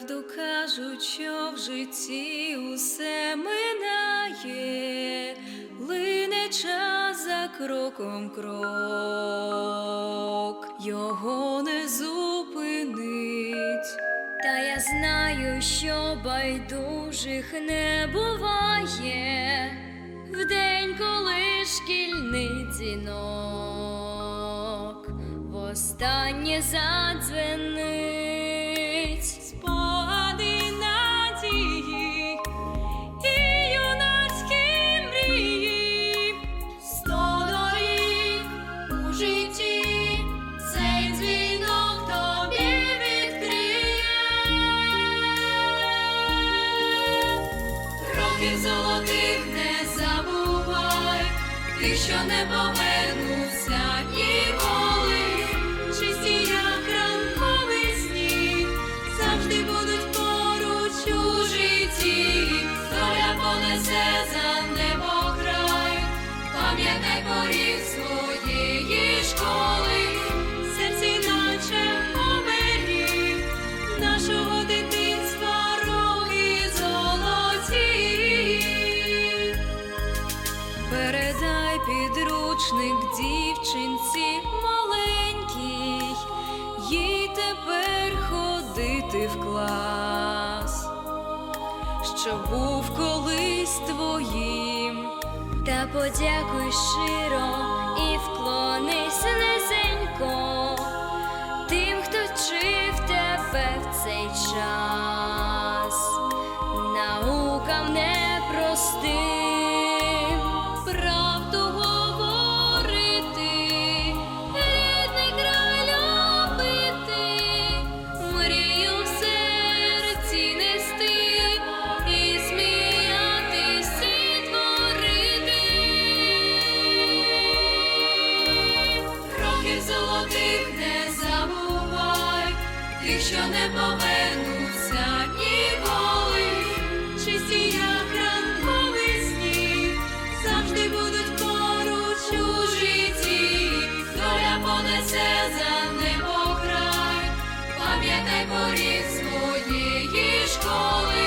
Правду кажуть, що в житті усе минає, лине час за кроком крок, його не зупинить. Та я знаю, що байдужих не буває. В день, коли шкільний дзвінок. Востаннє задзвенить ти, що не повернувся ніколи, чисті, як ранковий завжди будуть поруч у житті, доля понесе за небо край, пам'ятай поріг своєї школи, підручник дівчинці маленькій, їй тепер ходити в клас, що був колись твоїм. Та подякуй щиро і вклонись низенько своєї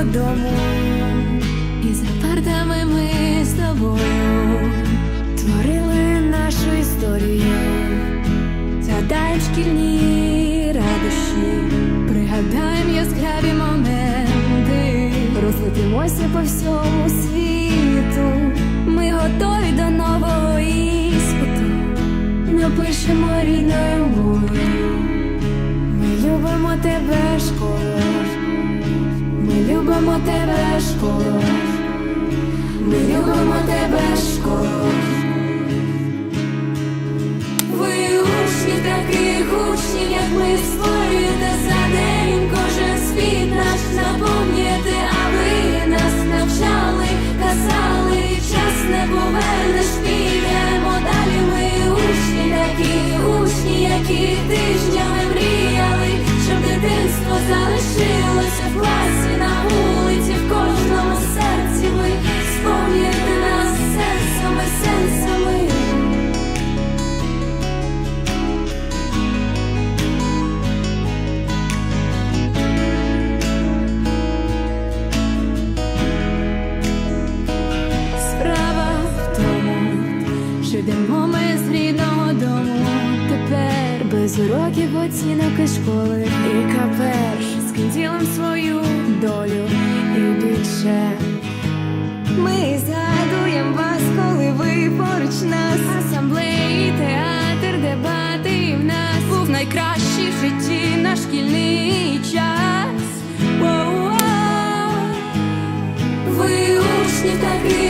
з дому, і за партами ми з тобою творили нашу історію, згадаєм шкільні радощі, пригадаєм яскраві моменти, розлетимося по всьому світу. Ми готові до нового іспиту, напишемо рідною мовою. Ми любимо тебе, школа. Любимо тебе, школа. Ми любимо тебе, школа. Ви учні таких учнів, як ми створюєте за день кожен світ наш наповнюєте, а ви нас навчали, казали, час не повернеш, без оцінок і школи. І перш з ким ділим свою долю і більше. Ми згадуємо вас, коли ви поруч нас. Асамблеї, театр, дебати в нас був найкращий в житті наш шкільний час. Воу-воу. Ви учнів таких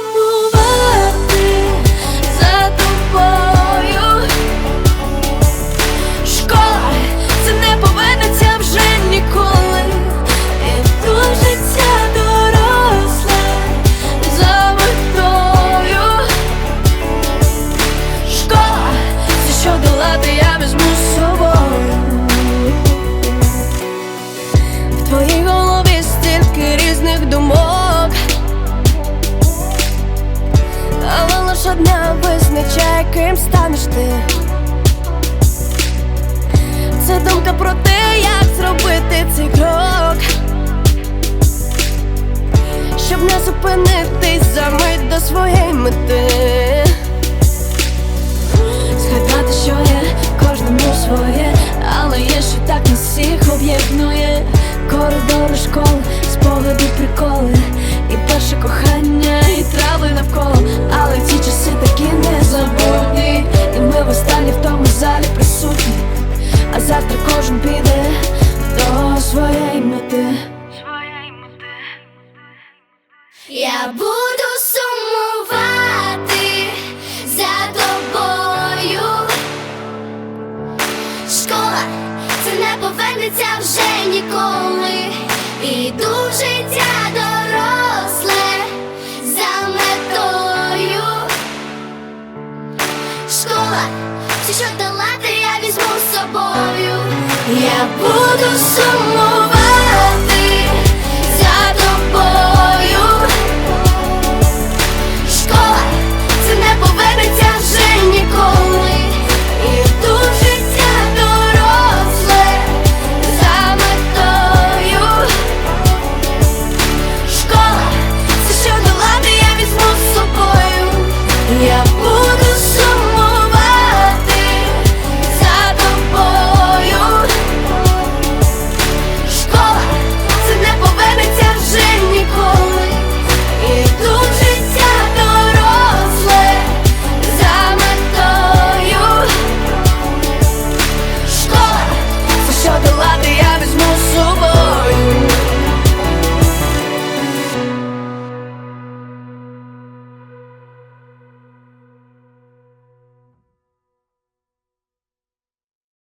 визначає, ким станеш ти. Це думка про те, як зробити вже ніколи. Іду в життя доросле за метою. Школа, все, що долати, я візьму з собою. Я буду сумувати